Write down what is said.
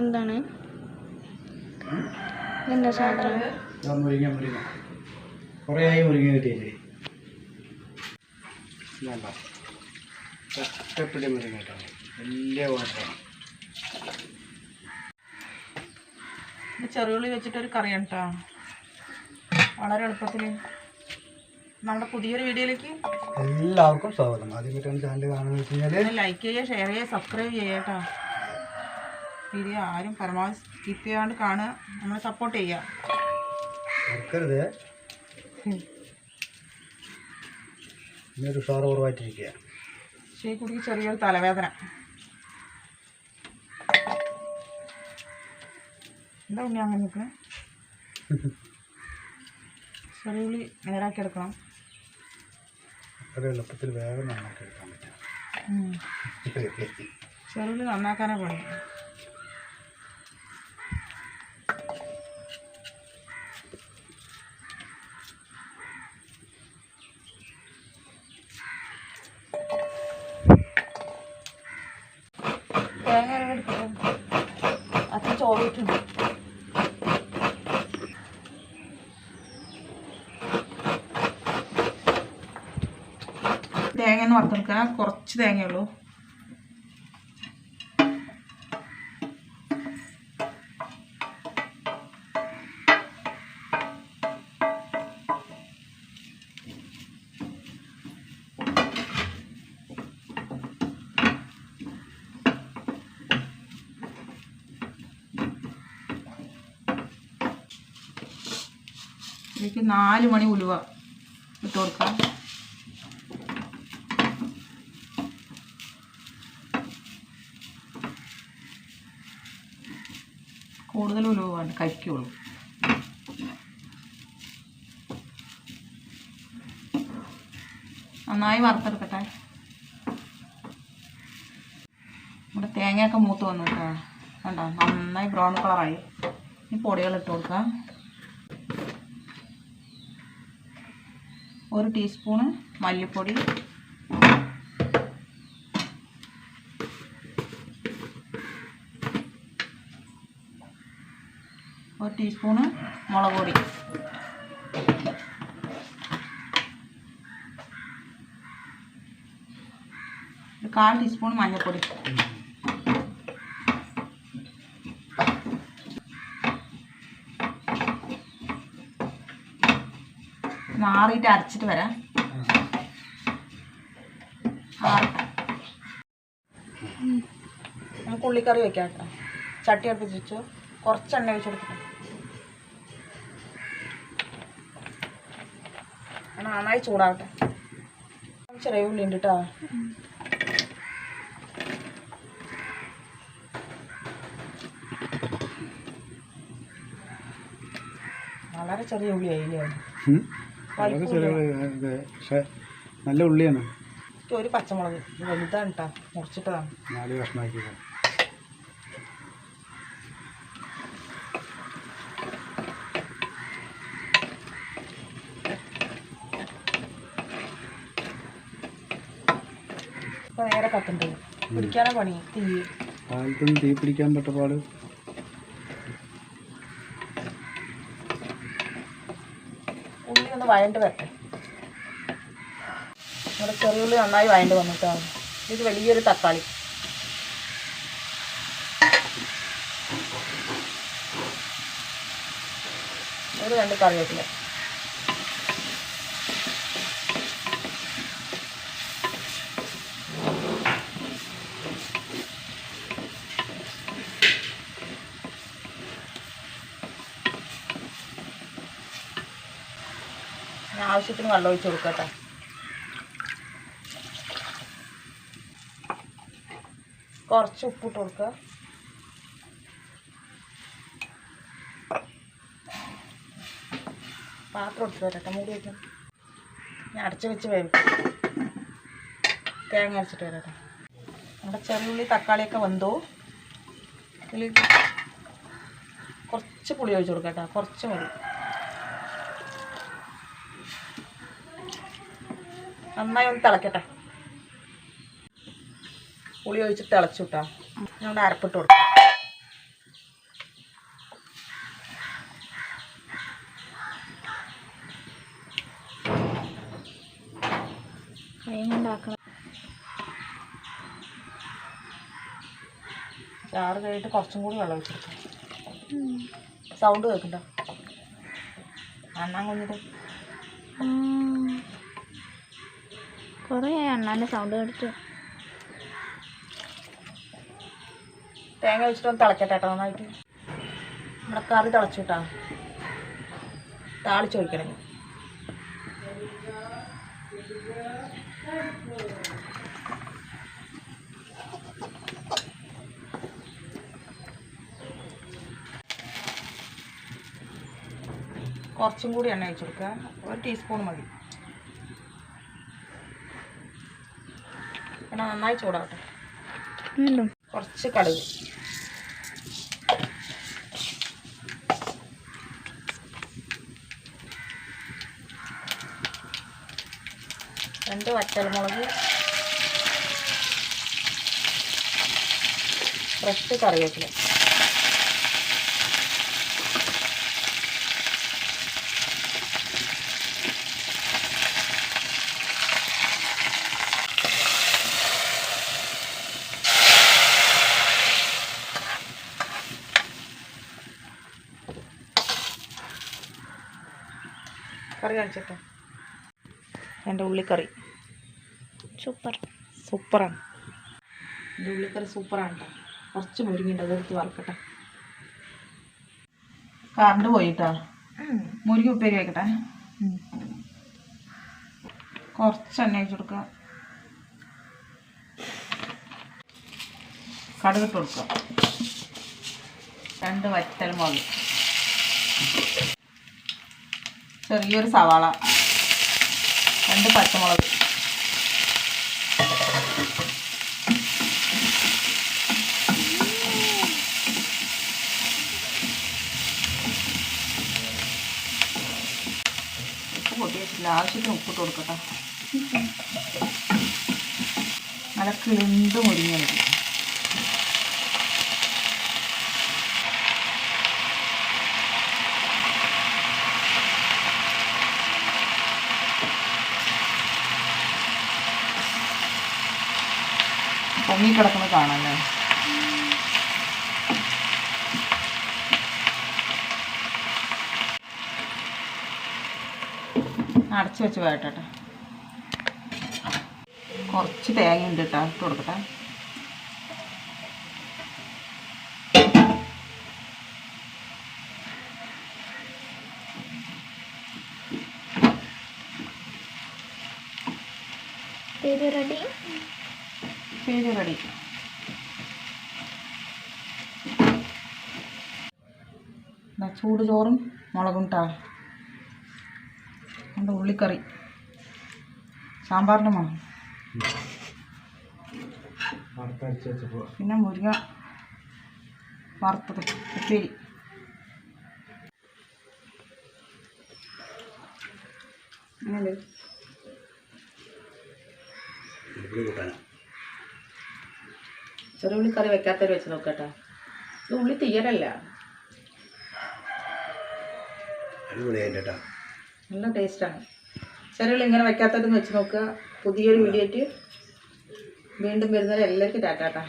എന്താണ്? എന്താ സാധനം മുരിങ്ങ മുരിങ്ങ. കുറേ ആയി മുരിങ്ങ കിട്ടിയില്ലേ? വേണ്ട ഒറ്റപ്പിടി മുരിങ്ങ കേട്ടോ. വലിയ വാട്ടറാണ് ചെറിയുള്ളി വെച്ചിട്ടൊരു കറിയാണ് കേട്ടോ. വളരെ എളുപ്പത്തിൽ നമ്മുടെ പുതിയൊരു വീഡിയോയിലേക്ക് എല്ലാവർക്കും സ്വാഗതം. ആദ്യമായിട്ടാണ് ചാനൽ കാണുന്നത് ലൈക്ക് ചെയ്യുക ഷെയർ ചെയ്യുക സബ്സ്ക്രൈബ് ചെയ്യാം കേട്ടോ. വീഡിയോ ആരും പരമാവധി സ്കിപ്പ് ചെയ്യാണ്ട് കാണുക നമ്മളെ സപ്പോർട്ട് ചെയ്യുക. ശ്രീകുട്ടിക്ക് ചെറിയൊരു തലവേദന. എന്താ ഉണ്ണി അങ്ങനെ നിൽക്കണേ? ചെറിയുള്ളി നേരാക്കി എടുക്കണം. എളുപ്പത്തിൽ വേഗം നന്നാക്കി എടുക്കാൻ പറ്റും. ചെറുള്ളി നന്നാക്കാനേ പണി. തേങ്ങ എടുക്കട്ടെ അച്ഛൻ ചോറിട്ടുണ്ട് തേങ്ങ എന്ന് വറുത്തെടുക്കാൻ കുറച്ച് തേങ്ങയുള്ളൂ ഇതിലേക്ക് നാല് മണി ഉലുവ ഇട്ട് കൊടുക്കാം. കൂടുതൽ ഉലുവ വേണ്ട കഴിക്കുള്ളൂ. നന്നായി വറുത്തെടുക്കട്ടെ. നമ്മുടെ തേങ്ങയൊക്കെ മൂത്ത് വന്നു കേട്ടോ. കണ്ടോ? നന്നായി ബ്രൗൺ കളറായി ഈ പൊടികൾ ഇട്ട് കൊടുക്കാം. ഒരു ടീസ്പൂണ് മല്ലിപ്പൊടി. ഒരു ടീസ്പൂണ് മുളക് പൊടി. കാൽ ടീസ്പൂൺ മഞ്ഞൾപ്പൊടി. നാറിയിട്ട് അരച്ചിട്ട് വരാം. നമുക്ക് ഉള്ളിക്കറി വെക്കാം കേട്ടോ. ചട്ടി അടുപ്പിച്ച് കുറച്ച് എണ്ണ എണ്ണ നന്നായി ചൂടാവട്ടെ. ചെറിയ ഉള്ളി ഉണ്ട് കേട്ടോ. വളരെ ചെറിയ ഉള്ളി ആയില്ലേ പക്ഷേ നല്ല ഉള്ളിയാണ്. ഒരു പച്ചമുളക് വലുതാണ് കേട്ടോ മുറിച്ചിട്ടതാണ്. നാല് കഷ്ണമാക്കിയത്. ഇപ്പൊ നേരെ കത്തുണ്ട്. പിടിക്കാനാ പണി തീ. കാലത്തൊന്നും തീ പിടിക്കാൻ പറ്റപ്പാട് ഉള്ളി ഒന്ന് വഴണ്ട് വരട്ടെ. നമ്മുടെ ചെറിയുള്ളി നന്നായി വഴണ്ട് വന്നിട്ടാണ് ഇത് വലിയൊരു തക്കാളി. ഒരു രണ്ട് കറിവേപ്പില. ആവശ്യത്തിന് വെള്ളം ഒഴിച്ച് കൊടുക്കട്ടെ കുറച്ച് ഉപ്പിട്ട് കൊടുക്കുക പാത്രം എടുത്ത് വരട്ടെ മൂടി വയ്ക്കാം ഞാൻ അടച്ച് വെച്ച് വേവിക്കും. തേങ്ങ അരച്ചിട്ട് വരട്ടെ. നമ്മുടെ ചെറുള്ളി തക്കാളിയൊക്കെ വെന്തോ. കുറച്ച് പുളി ഒഴിച്ച് കൊടുക്കട്ടെ കുറച്ച് മതി. നന്നായി ഒന്ന് തിളക്കട്ടെ. പുളി ഒഴിച്ച് തിളച്ചു കിട്ടാം ഞങ്ങൾ അരപ്പിട്ട് കൊടുക്കാം. ചാറ് കഴിഞ്ഞിട്ട് കുറച്ചും കൂടി വെള്ളം വെച്ചെടുക്കാം സൗണ്ട് കേൾക്കണ്ട? അണ്ണാൻ കുഞ്ഞിട്ട് കുറേ അണ്ണാന്റെ സൗണ്ട് കേട്ടിട്ട്. തേങ്ങ വെച്ചിട്ട് ഒന്ന് തിളക്കട്ടെ കേട്ടോ നന്നായിട്ട്. നമ്മുടെ കറി തിളച്ചു കിട്ടാ താളിച്ച് ഒഴിക്കണം. കുറച്ചും കൂടി എണ്ണ ഒഴിച്ച് ഒരു ടീസ്പൂൺ മതി. എണ്ണ നന്നായി ചൂടാവട്ടെ. കുറച്ച് കടുക്. രണ്ട് വറ്റൽമുളക്. ഫ്രഷ് കറിവേപ്പില. കറി കാണിച്ചിട്ടോ. എന്റെ ഉള്ളിക്കറി. സൂപ്പർ. സൂപ്പറാണ്. എന്റെ ഉള്ളിക്കറി സൂപ്പറാണ് കേട്ടോ കുറച്ച് മുരുങ്ങിണ്ട് അതെടുത്ത് വറക്കട്ടെ. കറണ്ട് പോയിട്ടാ? മുരിങ്ങ ഉപ്പേരി വയ്ക്കട്ടെ. കുറച്ച് എണ്ണ ഒഴിച്ചു കൊടുക്കുക കടുകിട്ട് കൊടുക്കുക രണ്ട് വറ്റൽ മുളക്. ചെറിയൊരു സവാള. രണ്ട് പച്ചമുളക്. ഉപ്പ് പൊട്ടി വെച്ചില്ല ആവശ്യത്തിന് ഉപ്പിട്ട് കൊടുക്കട്ടെ. നല്ല കിളിന്ത് മുരിങ്ങ മതി പൊങ്ങി കിടക്കുന്നത് കാണാല്ലേ? അടച്ചു വെച്ച് വേട്ടട്ടെ കുറച്ച് തേങ്ങ ഉണ്ട് കേട്ടോ ഇട്ട് കൊടുക്കട്ടെ. റെഡി? പേര് റെഡി ചൂട് ചോറും മുളകും ടാ എന്റെ ഉള്ളിക്കറി. സാമ്പാറിന്റെ മണം പിന്നെ മുരിങ്ങ വറുത്തത് ഉപ്പേരി. അങ്ങനെ ചെറിയ ഉള്ളിക്കറി കറി വെക്കാത്തവർ വെച്ച് നോക്കട്ടെ. ഇത് ഉള്ളി തീയരല്ല നല്ല ടേസ്റ്റാണ്. ചെറിയ ഉള്ളി ഇങ്ങനെ വെക്കാത്തവരും വെച്ച് നോക്കുക. പുതിയൊരു വീഡിയോ ആയിട്ട് വീണ്ടും വരുന്നവരെ എല്ലാവർക്കും ടാറ്റാട്ടാ.